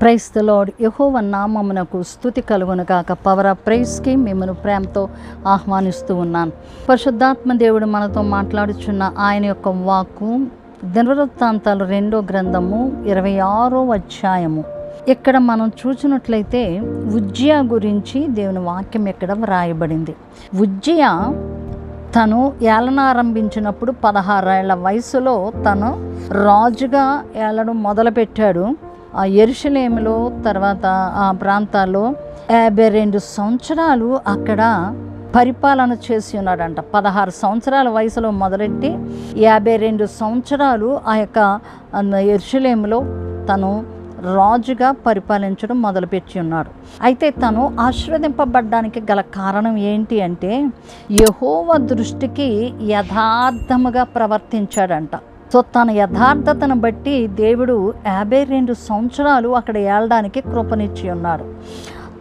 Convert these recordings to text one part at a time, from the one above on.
Price the lord యహోవ నామమునకు స్థుతి కలుగును కాక పవర్ ఆఫ్ ప్రైస్కి మిమ్మల్ని ప్రేమతో ఆహ్వానిస్తూ ఉన్నాను. పరిశుద్ధాత్మ దేవుడు మనతో మాట్లాడుచున్న ఆయన యొక్క వాక్కు దినవృత్తాంతాలు రెండో గ్రంథము ఇరవై ఆరో అధ్యాయము. ఇక్కడ మనం చూసినట్లయితే ఉజ్జయ గురించి దేవుని వాక్యం ఇక్కడ వ్రాయబడింది. ఉజ్జయ తను ఏలనారంభించినప్పుడు పదహారేళ్ళ వయసులో తను రాజుగా ఏలడం మొదలుపెట్టాడు. ఎరుషలేములో తర్వాత ఆ ప్రాంతాల్లో యాభై రెండు సంవత్సరాలు అక్కడ పరిపాలన చేసి ఉన్నాడంట. పదహారు సంవత్సరాల వయసులో మొదలెట్టి యాభై రెండు సంవత్సరాలు ఆ యొక్క ఎరుషలేములో తను రాజుగా పరిపాలించడం మొదలుపెట్టి ఉన్నాడు. అయితే తను ఆశీర్వదింపబడ్డానికి గల కారణం ఏంటి అంటే యహోవ దృష్టికి యథార్థముగా ప్రవర్తించాడంట. సో తన యథార్థతను బట్టి దేవుడు యాభై రెండు సంవత్సరాలు అక్కడ ఏళ్ళడానికి కృపనిచ్చి ఉన్నాడు.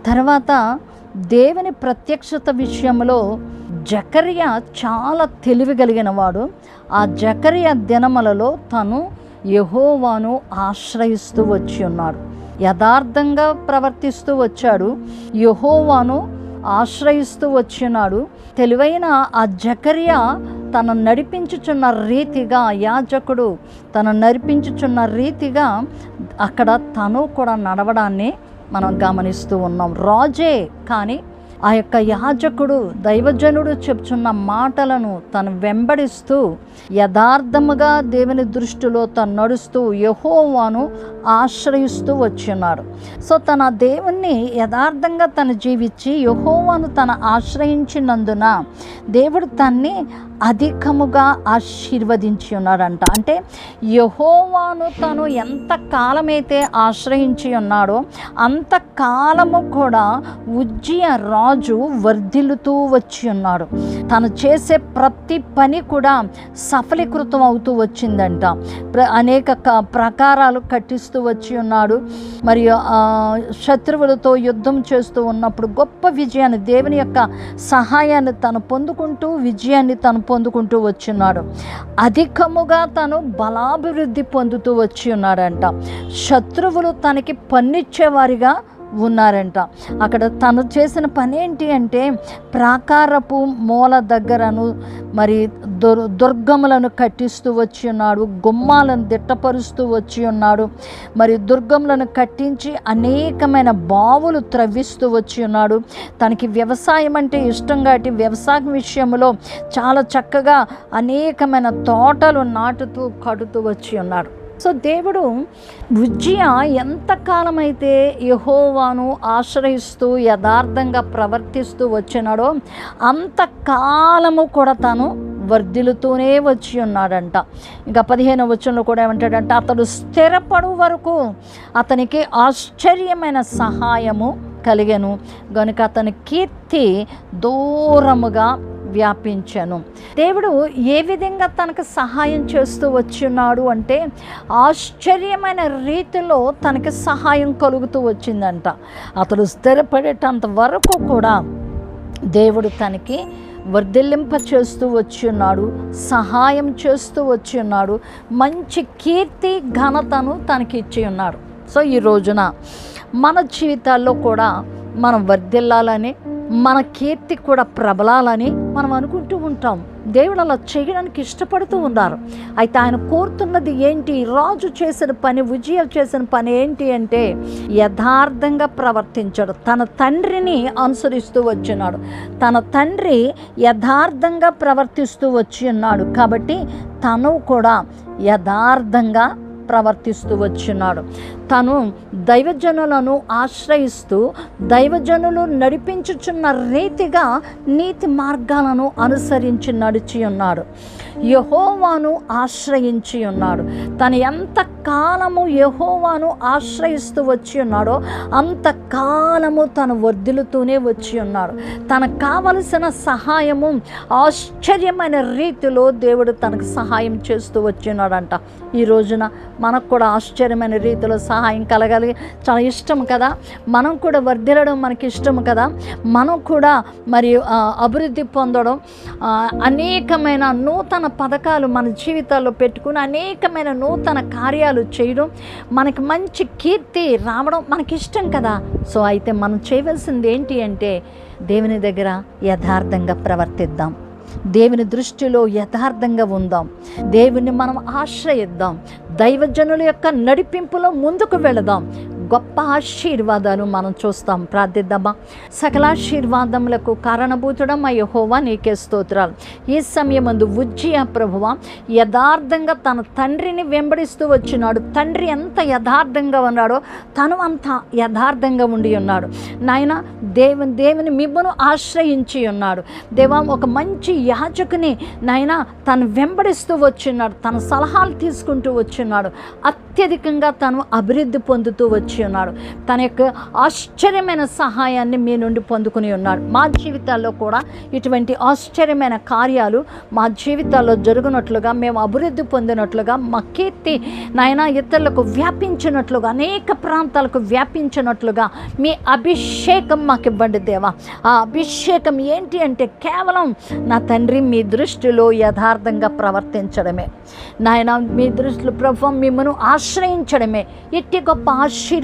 తర్వాత దేవుని ప్రత్యక్షత విషయంలో జకర్య చాలా తెలివి కలిగిన వాడు ఆ జకరియా దినములలో తను యహోవాను ఆశ్రయిస్తూ వచ్చి ఉన్నాడు. యథార్థంగా ప్రవర్తిస్తూ వచ్చాడు. యహోవాను ఆశ్రయిస్తూ వచ్చినాడు తెలివైన ఆ జకర్య తను నడిపించుచున్న రీతిగా యాజకుడు తను నడిపించుచున్న రీతిగా అక్కడ తను కూడా నడవడాన్ని మనం గమనిస్తూ ఉన్నాం. రాజే కానీ ఆ యొక్క యాజకుడు దైవజనుడు చెప్తున్న మాటలను తను వెంబడిస్తూ యథార్థముగా దేవుని దృష్టిలో తను నడుస్తూ యహోవాను ఆశ్రయిస్తూ వచ్చిన్నాడు సో తన దేవుణ్ణి యథార్థంగా తను జీవించి యహోవాను తన ఆశ్రయించినందున దేవుడు తన్ని అధికముగా ఆశీర్వదించి ఉన్నాడంట. అంటే యహోవాను తను ఎంత కాలమైతే ఆశ్రయించి ఉన్నాడో అంత కాలము కూడా ఉజ్జయ రాజు వర్ధిల్లుతూ వచ్చి ఉన్నాడు. తను చేసే ప్రతి పని కూడా సఫలీకృతం అవుతూ వచ్చిందంట. ప్ర- అనేక క- ప్రకారాలు కట్టిస్తూ వచ్చి ఉన్నాడు. మరియు శత్రువులతో యుద్ధం చేస్తూ ఉన్నప్పుడు గొప్ప విజయాన్ని దేవుని యొక్క సహాయాన్ని తను పొందుకుంటూ విజయాన్ని తను పొందుకుంటూ వచ్చిన్నాడు అధికముగా తను బలాభివృద్ధి పొందుతూ వచ్చి ఉన్నాడంట. శత్రువులు తనకి పన్నిచ్చేవారిగా ఉన్నారంట. అక్కడ తను చేసిన పని ఏంటి అంటే ప్రాకారపు మూల దగ్గరను మరి దుర్ దుర్గములను కట్టిస్తూ వచ్చి ఉన్నాడు. గుమ్మాలను దిట్టపరుస్తూ వచ్చి ఉన్నాడు. మరి దుర్గములను కట్టించి అనేకమైన బావులు త్రవ్విస్తూ వచ్చి ఉన్నాడు. తనకి వ్యవసాయం అంటే ఇష్టం కాబట్టి వ్యవసాయం విషయంలో చాలా చక్కగా అనేకమైన తోటలు నాటుతూ కడుతూ వచ్చి ఉన్నాడు. సో దేవుడు ఉజ్జియా ఎంతకాలమైతే యహోవాను ఆశ్రయిస్తూ యథార్థంగా ప్రవర్తిస్తూ వచ్చినాడో అంతకాలము కూడా తను వర్ధిల్లుతూనే వచ్చి ఉన్నాడంట. ఇంకా పదిహేను వచ్చంలో కూడా ఏమంటాడంట అతడు స్థిరపడు వరకు అతనికి ఆశ్చర్యమైన సహాయము కలిగాను. కనుక అతని కీర్తి దూరముగా వ్యాపించాను. దేవుడు ఏ విధంగా తనకు సహాయం చేస్తూ వచ్చిన్నాడు అంటే ఆశ్చర్యమైన రీతిలో తనకి సహాయం కలుగుతూ వచ్చిందంట. అతడు స్థిరపడేటంత వరకు కూడా దేవుడు తనకి వర్ధిల్లింప చేస్తూ వచ్చి ఉన్నాడు సహాయం చేస్తూ వచ్చున్నాడు మంచి కీర్తి ఘనతను తనకి ఇచ్చి ఉన్నాడు. సో ఈ రోజున మన జీవితాల్లో కూడా మనం వర్ధిల్లాలని మన కీర్తి కూడా ప్రబలాలని మనం అనుకుంటూ ఉంటాం. దేవుడు అలా చేయడానికి ఇష్టపడుతూ ఉన్నారు. అయితే ఆయన కోరుతున్నది ఏంటి? రాజు చేసిన పని విజయం చేసిన పని ఏంటి అంటే యథార్థంగా ప్రవర్తించాడు. తన తండ్రిని అనుసరిస్తూ వచ్చినాడు. తన తండ్రి యథార్థంగా ప్రవర్తిస్తూ వచ్చి ఉన్నాడు. కాబట్టి తను కూడా యథార్థంగా ప్రవర్తిస్తూ వచ్చినాడు. తను దైవజనులను ఆశ్రయిస్తూ దైవజనులు నడిపించుచున్న రీతిగా నీతి మార్గాలను అనుసరించి నడిచి ఉన్నాడు. యహోవాను ఆశ్రయించి ఉన్నాడు. తను ఎంత కాలము యహోవాను ఆశ్రయిస్తూ వచ్చి ఉన్నాడో అంత కాలము తను వర్ధిల్లుతూనే వచ్చి ఉన్నాడు. తనకు కావలసిన సహాయము ఆశ్చర్యమైన రీతిలో దేవుడు తనకు సహాయం చేస్తూ వచ్చినాడంట ఈ రోజున మనకు కూడా ఆశ్చర్యమైన రీతిలో సహాయం కలగాలి చాలా ఇష్టం కదా. మనం కూడా వర్ధిల్లడం మనకి ఇష్టం కదా. మనం కూడా మరి అభివృద్ధి పొందడం అనేకమైన నూతన నూతన పథకాలు మన జీవితాల్లో పెట్టుకుని అనేకమైన నూతన కార్యాలు చేయడం మనకి మంచి కీర్తి రావడం మనకి ఇష్టం కదా. సో అయితే మనం చేయవలసింది ఏంటి అంటే దేవుని దగ్గర యథార్థంగా ప్రవర్తిద్దాం. దేవుని దృష్టిలో యథార్థంగా ఉందాం. దేవుని మనం ఆశ్రయిద్దాం. దైవజనుల యొక్క నడిపింపులో ముందుకు వెళదాం. గొప్ప ఆశీర్వాదాలు మనం చూస్తాం. ప్రార్థిద్దామా? సకలాశీర్వాదములకు కారణభూతుడమ్మ యహోవా నీకే స్తోత్రాలు. ఈ సమయమందు ఉజ్జియా ప్రభువ యథార్థంగా తన తండ్రిని వెంబడిస్తూ వచ్చినాడు. తండ్రి ఎంత యథార్థంగా ఉన్నాడో తను అంత యథార్థంగా ఉండి ఉన్నాడు. నాయన దేవుని దేవుని మిమ్మను ఆశ్రయించి ఉన్నాడు. దేవా ఒక మంచి యాజకుని నాయన తను వెంబడిస్తూ వచ్చిన్నాడు తన సలహాలు తీసుకుంటూ వచ్చిన్నాడు అత్యధికంగా తను అభివృద్ధి పొందుతూ వచ్చి ఉన్నాడు. తన యొక్క ఆశ్చర్యమైన సహాయాన్ని మీ నుండి పొందుకుని ఉన్నాడు. మా జీవితాల్లో కూడా ఇటువంటి ఆశ్చర్యమైన కార్యాలు మా జీవితాల్లో జరుగునట్లుగా మేము అభివృద్ధి పొందినట్లుగా మా కీర్తి నాయన ఇతరులకు వ్యాపించినట్లుగా అనేక ప్రాంతాలకు వ్యాపించినట్లుగా మీ అభిషేకం మాకు ఇవ్వండి దేవా. ఆ అభిషేకం ఏంటి అంటే కేవలం నా తండ్రి మీ దృష్టిలో యథార్థంగా ప్రవర్తించడమే. నాయన మీ దృష్టిలో ప్రభు మిమ్మను ఆశ్రయించడమే. ఎట్టి గొప్ప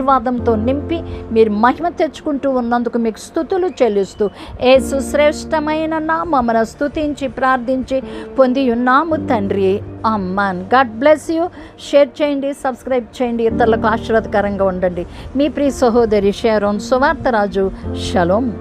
ఆశీర్వాదంతో నింపి మీరు మహిమ తెచ్చుకుంటూ ఉన్నందుకు మీకు స్థుతులు చెల్లిస్తూ ఏ సుశ్రేష్టమైన నామమున స్థుతించి ప్రార్థించి పొంది ఉన్నాము తండ్రి. Amen God bless you. Share చేయండి సబ్స్క్రైబ్ చేయండి ఇతరులకు ఆశీర్వాదకరంగా ఉండండి. మీ ప్రియ సహోదరి షేరోన్ సువార్తరాజు. షలోమ్